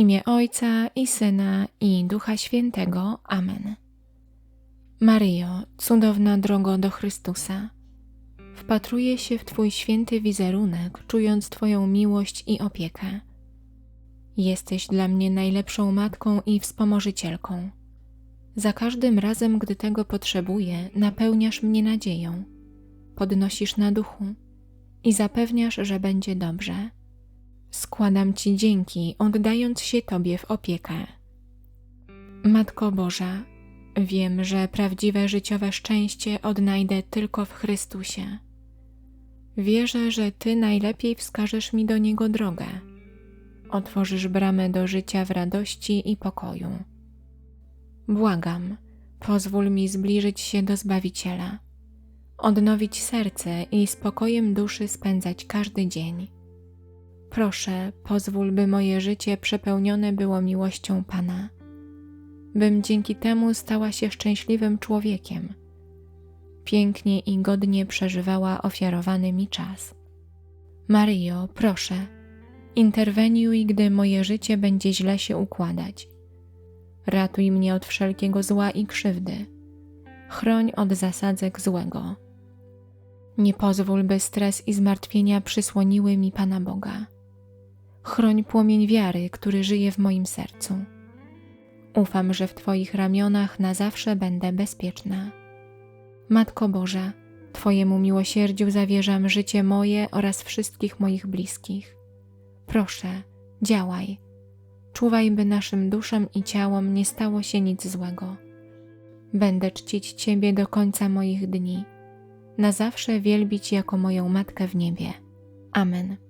imię Ojca i Syna i Ducha Świętego. Amen. Maryjo, cudowna drogo do Chrystusa, wpatruję się w Twój święty wizerunek, czując Twoją miłość i opiekę. Jesteś dla mnie najlepszą matką i wspomożycielką. Za każdym razem, gdy tego potrzebuję, napełniasz mnie nadzieją, podnosisz na duchu i zapewniasz, że będzie dobrze. Składam Ci dzięki, oddając się Tobie w opiekę. Matko Boża, wiem, że prawdziwe życiowe szczęście odnajdę tylko w Chrystusie. Wierzę, że Ty najlepiej wskażesz mi do Niego drogę. Otworzysz bramę do życia w radości i pokoju. Błagam, pozwól mi zbliżyć się do Zbawiciela, odnowić serce i spokojem duszy spędzać każdy dzień. Proszę, pozwól, by moje życie przepełnione było miłością Pana, bym dzięki temu stała się szczęśliwym człowiekiem, pięknie i godnie przeżywała ofiarowany mi czas. Maryjo, proszę, interweniuj, gdy moje życie będzie źle się układać. Ratuj mnie od wszelkiego zła i krzywdy. Chroń od zasadzek złego. Nie pozwól, by stres i zmartwienia przysłoniły mi Pana Boga. Chroń płomień wiary, który żyje w moim sercu. Ufam, że w Twoich ramionach na zawsze będę bezpieczna. Matko Boża, Twojemu miłosierdziu zawierzam życie moje oraz wszystkich moich bliskich. Proszę, działaj. Czuwaj, by naszym duszom i ciałom nie stało się nic złego. Będę czcić Ciebie do końca moich dni, na zawsze wielbić jako moją Matkę w niebie. Amen.